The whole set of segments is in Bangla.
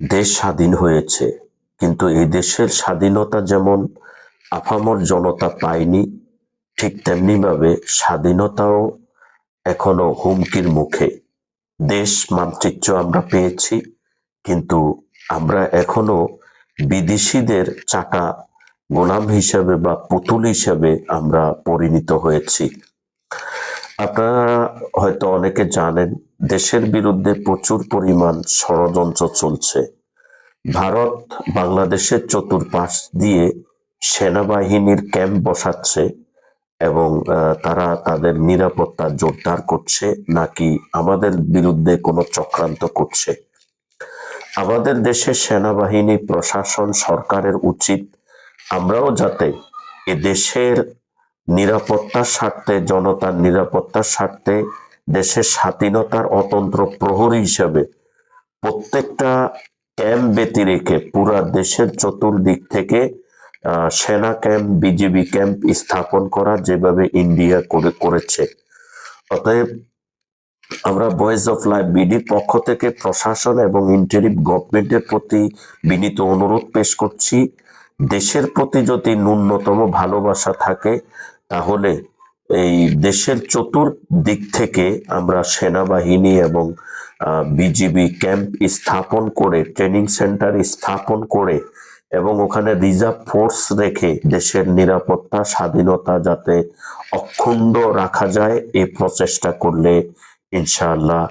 দেশ স্বাধীন হয়েছে, কিন্তু এই দেশের স্বাধীনতা যেমন আপামর জনতা পায়নি, ঠিক তেমনি ভাবে স্বাধীনতাও এখনও হুমকির মুখে। দেশ মানচিত্র আমরা পেয়েছি, কিন্তু আমরা এখনও বিদেশিদের চাকা গোলাম হিসাবে বা পুতুল হিসাবে আমরা পরিণত হয়েছি। আপনারা হয়তো অনেকে জানেন, দেশের বিরুদ্ধে প্রচুর পরিমাণ ষড়যন্ত্র চলছে। ভারত বাংলাদেশের চতুর্পাশ দিয়ে সেনাবাহিনীর ক্যাম্প বসাচ্ছে এবং তারা তাদের নিরাপত্তা জোরদার করছে, নাকি আমাদের বিরুদ্ধে কোনো চক্রান্ত করছে। আমাদের দেশের সেনাবাহিনী, প্রশাসন, সরকারের উচিত, আমরাও যাতে এ দেশের নিরাপত্তার স্বার্থে, জনতার নিরাপত্তার স্বার্থে, দেশের স্বাধীনতার অতন্ত্র প্রহরী হিসেবে প্রত্যেকটা ক্যাম্প ব্যতি রেখে পুরা দেশের চতুর্দিক থেকে সেনা ক্যাম্প, বিজিবি ক্যাম্প স্থাপন করা যেভাবে ইন্ডিয়া করে, করেছে। অতএব আমরা ভয়েস অফ লাইফ বিডির পক্ষ থেকে প্রশাসন এবং ইন্টারিম গভর্নমেন্টের প্রতি বিনীত অনুরোধ পেশ করছি। দেশের প্রতি যদি ন্যূনতম ভালোবাসা থাকে তাহলে এই দেশের চতুর্দিক থেকে আমরা সেনাবাহিনী এবং বিজিবি ক্যাম্প স্থাপন করে, ট্রেনিং সেন্টার স্থাপন করে এবং ওখানে রিজার্ভ ফোর্স রেখে দেশের নিরাপত্তা, স্বাধীনতা যাতে অক্ষুণ্ণ রাখা যায় এই প্রচেষ্টা করলে ইনশাআল্লাহ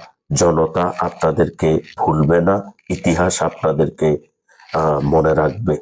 জনতা আপনাদেরকে ভুলবে না, ইতিহাস আপনাদেরকে মনে রাখবে।